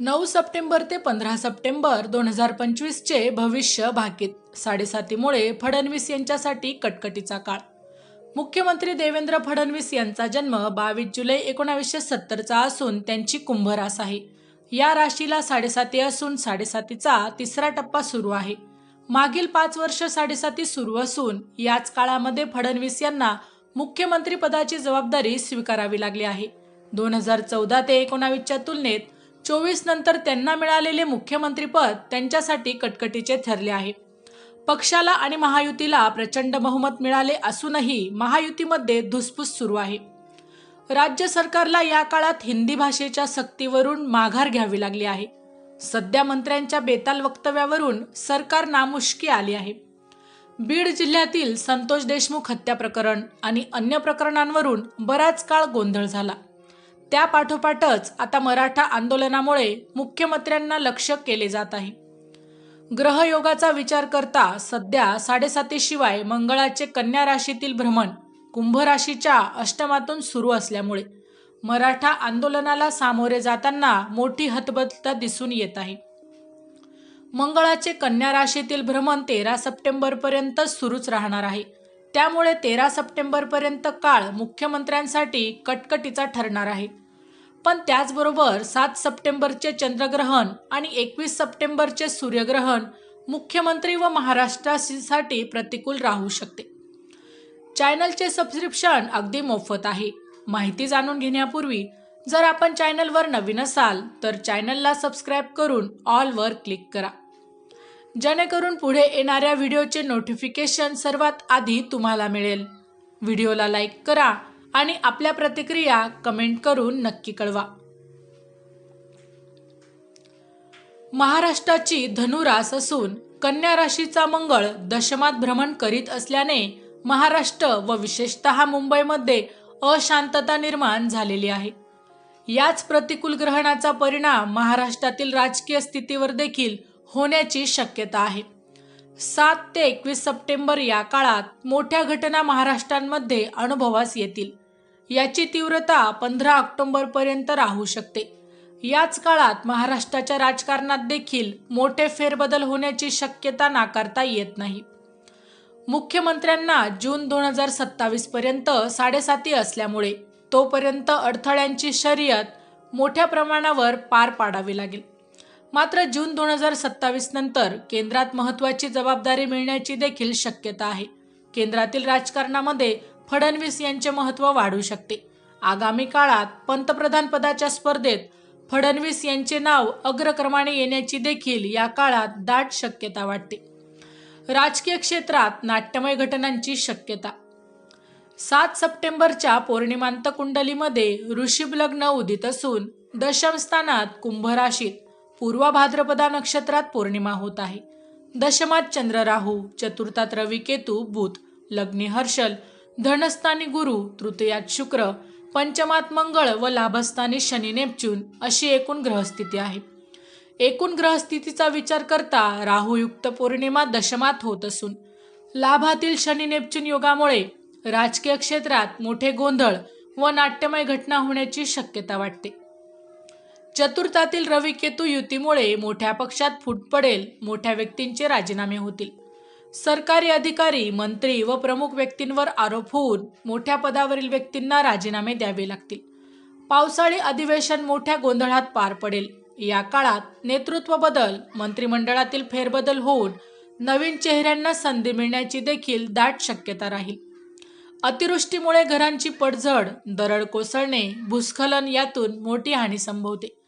नऊ सप्टेंबर ते पंधरा सप्टेंबर दोन हजार पंचवीसचे भविष्य भाकीत. साडेसातीमुळे फडणवीस यांच्यासाठी कटकटीचा काळ. मुख्यमंत्री देवेंद्र फडणवीस यांचा जन्म बावीस जुलै एकोणावीसशे सत्तरचा असून त्यांची कुंभ रास आहे या राशीला साडेसाती असून साडेसातीचा तिसरा टप्पा सुरू आहे. मागील पाच वर्ष साडेसाती सुरू असून याच काळामध्ये फडणवीस यांना मुख्यमंत्री पदाची जबाबदारी स्वीकारावी लागली आहे. दोन हजार चौदा ते एकोणावीसच्या तुलनेत चोवीस नंतर त्यांना मिळालेले मुख्यमंत्रीपद त्यांच्यासाठी कटकटीचे ठरले आहे. पक्षाला आणि महायुतीला प्रचंड बहुमत मिळाले असूनही महायुतीमध्ये धुसफूस सुरू आहे. राज्य सरकारला या काळात हिंदी भाषेच्या सक्तीवरून माघार घ्यावी लागली आहे. सध्या मंत्र्यांच्या बेताल वक्तव्यावरून सरकार नामुष्की आली आहे. बीड जिल्ह्यातील संतोष देशमुख हत्या प्रकरण आणि अन्य प्रकरणांवरून बराच काळ गोंधळ झाला. त्या पाठोपाठच आता मराठा आंदोलनामुळे मुख्यमंत्र्यांना लक्ष केले जात आहे. ग्रहयोगाचा विचार करता सध्या साडेसातीशिवाय मंगळाचे कन्या राशीतील भ्रमण कुंभ राशीच्या अष्टमातून सुरू असल्यामुळे मराठा आंदोलनाला सामोरे जाताना मोठी हतबलता दिसून येत आहे. मंगळाचे कन्या राशीतील भ्रमण तेरा सप्टेंबरपर्यंत सुरूच राहणार आहे. त्यामुळे तेरा सप्टेंबरपर्यंत काळ मुख्यमंत्र्यांसाठी कटकटीचा ठरणार आहे. पण त्याचबरोबर सात सप्टेंबरचे चंद्रग्रहण आणि एकवीस सप्टेंबरचे सूर्यग्रहण मुख्यमंत्री व महाराष्ट्रासाठी प्रतिकूल राहू शकते. चॅनलचे सबस्क्रिप्शन अगदी मोफत आहे. माहिती जाणून घेण्यापूर्वी जर आपण चॅनलवर नवीन असाल तर चॅनलला सबस्क्राईब करून ऑलवर क्लिक करा. जेणेकरून पुढे येणाऱ्या व्हिडिओचे नोटिफिकेशन सर्वात आधी तुम्हाला मिळेल. व्हिडिओला लाईक करा आणि आपल्या प्रतिक्रिया कमेंट करून नक्की कळवा. महाराष्ट्राची धनुरास असून कन्या राशीचा मंगळ दशमात भ्रमण करीत असल्याने महाराष्ट्र व विशेषतः मुंबईमध्ये अशांतता निर्माण झालेली आहे. याच प्रतिकूल ग्रहणाचा परिणाम महाराष्ट्रातील राजकीय स्थितीवर देखील होण्याची शक्यता आहे. सात ते एकवीस सप्टेंबर या काळात मोठ्या घटना महाराष्ट्रांमध्ये अनुभवास येतील. याची तीव्रता पंधरा ऑक्टोबरपर्यंत राहू शकते. याच काळात महाराष्ट्राच्या राजकारणात देखील मोठे फेरबदल होण्याची शक्यता नाकारता येत नाही. मुख्यमंत्र्यांना जून दोन हजार सत्तावीस पर्यंत साडेसाती असल्यामुळे तोपर्यंत अडथळ्यांची शर्यत मोठ्या प्रमाणावर पार पाडावी लागेल. मात्र जून दोन हजार सत्तावीस नंतर केंद्रात महत्वाची जबाबदारी मिळण्याची देखील शक्यता आहे. केंद्रातील राजकारणामध्ये फडणवीस यांचे महत्त्व वाढू शकते. आगामी काळात पंतप्रधान पदाच्या स्पर्धेत फडणवीस यांचे नाव अग्रक्रमाने येण्याची देखील या काळात दाट शक्यता वाटते. राजकीय क्षेत्रात नाट्यमय घटनांची शक्यता. सात सप्टेंबरच्या पौर्णिमांत कुंडलीमध्ये ऋषभ लग्न उदित असून दशमस्थानात कुंभ राशीत पूर्व भाद्रपदा नक्षत्रात पौर्णिमा होत आहे. दशमात चंद्र राहू चतुर्थात रवी केतू बुध लग्नी हर्षल धनस्थानी गुरु तृतीयात शुक्र पंचमात मंगळ व लाभस्थानी शनी नेपच्यून अशी एकूण ग्रहस्थिती आहे. एकूण ग्रहस्थितीचा विचार करता राहुयुक्त पौर्णिमा दशमात होत असून लाभातील शनी नेपच्यून योगामुळे राजकीय क्षेत्रात मोठे गोंधळ व नाट्यमय घटना होण्याची शक्यता वाटते. चतुर्थातील रवी केतू युतीमुळे मोठ्या पक्षात फूट पडेल मोठ्या व्यक्तींचे राजीनामे होतील. सरकारी अधिकारी मंत्री व प्रमुख व्यक्तींवर आरोप होऊन मोठ्या पदावरील व्यक्तींना राजीनामे द्यावे लागतील. पावसाळी अधिवेशन मोठ्या गोंधळात पार पडेल. या काळात नेतृत्व बदल मंत्रिमंडळातील फेरबदल होऊन नवीन चेहऱ्यांना संधी मिळण्याची देखील दाट शक्यता राहील. अतिवृष्टीमुळे घरांची पडझड दरड कोसळणे भूस्खलन यातून मोठी हानी संभवते.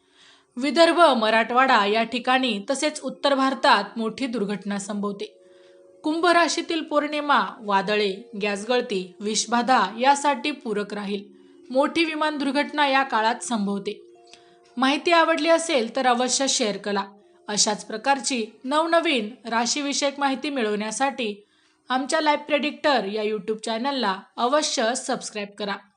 विदर्भ मराठवाडा या ठिकाणी तसेच उत्तर भारतात मोठी दुर्घटना संभवते. कुंभ राशीतील पौर्णिमा वादळे गॅसगळती विषबाधा यासाठी पूरक राहील. मोठी विमान दुर्घटना या काळात संभवते. माहिती आवडली असेल तर अवश्य शेअर करा. अशाच प्रकारची नवनवीन राशीविषयक माहिती मिळवण्यासाठी आमच्या लाईव्ह प्रेडिक्टर या यूट्यूब चॅनलला अवश्य सबस्क्राईब करा.